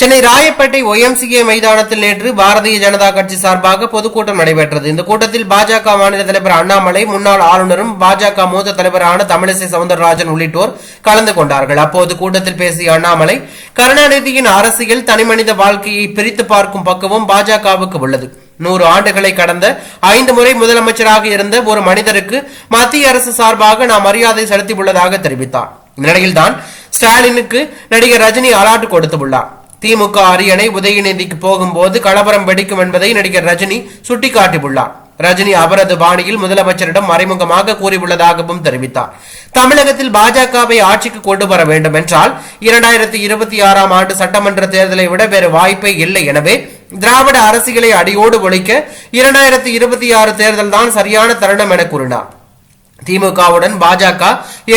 Chennai Royapettah YMCA மைதானத்தில் நேற்று பாரதிய ஜனதா கட்சி சார்பாக பொதுக்கூட்டம் நடைபெற்றது. இந்த கூட்டத்தில் பாஜக மாநில தலைவர் அண்ணாமலை முன்னாள் ஆளுநரும் பாஜக மூத்த தலைவரான தமிழிசை சவுந்தரராஜன் உள்ளிட்டோர் கலந்து கொண்டார்கள். அப்போது கூட்டத்தில் பேசிய அண்ணாமலை கருணாநிதியின் அரசியல் தனிமனித வாழ்க்கையை பிரித்து பார்க்கும் பக்குவம் பாஜகவுக்கு உள்ளது. நூறு ஆண்டுகளை கடந்த ஐந்து முறை முதலமைச்சராக இருந்த ஒரு மனிதருக்கு மத்திய அரசு சார்பாக நாம் மரியாதை செலுத்தியுள்ளதாக தெரிவித்தார். இந்த நிலையில்தான் ஸ்டாலினுக்கு நடிகர் ரஜினி அலாட்டு கொடுத்துள்ளார் திமுக அரியணை உதயநிதிக்கு போகும்போது கலவரம் வெடிக்கும் என்பதை நடிகர் ரஜினி சுட்டிக்காட்டியுள்ளார். ரஜினி அவரது பாணியில் முதலமைச்சரிடம் மறைமுகமாக கூறியுள்ளதாகவும் தெரிவித்தார். தமிழகத்தில் பாஜகவை ஆட்சிக்கு கொண்டு வர வேண்டும் என்றால் இரண்டாயிரத்தி இருபத்தி ஆறாம் ஆண்டு சட்டமன்ற தேர்தலை விட வேறு வாய்ப்பே இல்லை எனவே திராவிட அரசியலை அடியோடு ஒழிக்க இரண்டாயிரத்தி இருபத்தி ஆறு தேர்தல் தான் சரியான தருணம் என கூறினார். திமுகவுடன் பாஜக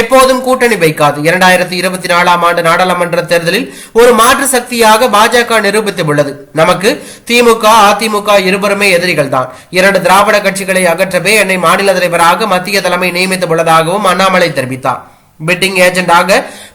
எப்போதும் கூட்டணி வைக்காது. இரண்டாயிரத்தி இருபத்தி நாலாம் ஆண்டு நாடாளுமன்ற தேர்தலில் ஒரு மாற்று சக்தியாக பாஜக நிரூபித்துள்ளது. நமக்கு திமுக அதிமுக இருவருமே எதிரிகள் தான் இரண்டு திராவிட கட்சிகளை அகற்றவே என்னை மாநில தலைவராக மத்திய தலைமை நியமித்துள்ளதாகவும் அண்ணாமலை தெரிவித்தார். பிட்டிங் ஏஜென்டாக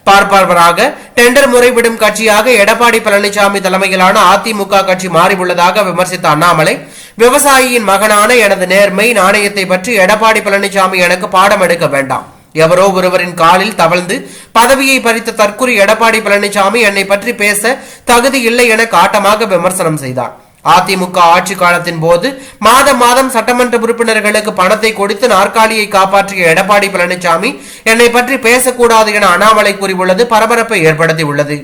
பார்ப்பவராக டெண்டர் முறைவிடும் கட்சியாக எடப்பாடி பழனிசாமி தலைமையிலான அதிமுக கட்சி மாறியுள்ளதாக விமர்சித்த அண்ணாமலை விவசாயியின் மகனான எனது நேர்மை நாணயத்தை பற்றி எடப்பாடி பழனிசாமி எனக்கு பாடம் எடுக்க வேண்டாம். எவரோ ஒருவரின் காலில் தவழ்ந்து பதவியை பறித்த தற்குறி எடப்பாடி பழனிசாமி என்னை பற்றி பேச தகுதி இல்லை என காட்டமாக விமர்சனம் செய்தார். அதிமுக ஆட்சி காலத்தின் போது மாதம் மாதம் சட்டமன்ற உறுப்பினர்களுக்கு பணத்தை கொடுத்து நாற்காலியை காப்பாற்றிய எடப்பாடி பழனிசாமி என்னை பற்றி பேசக்கூடாது என அண்ணாமலை கூறியுள்ளது பரபரப்பை ஏற்படுத்தியுள்ளது.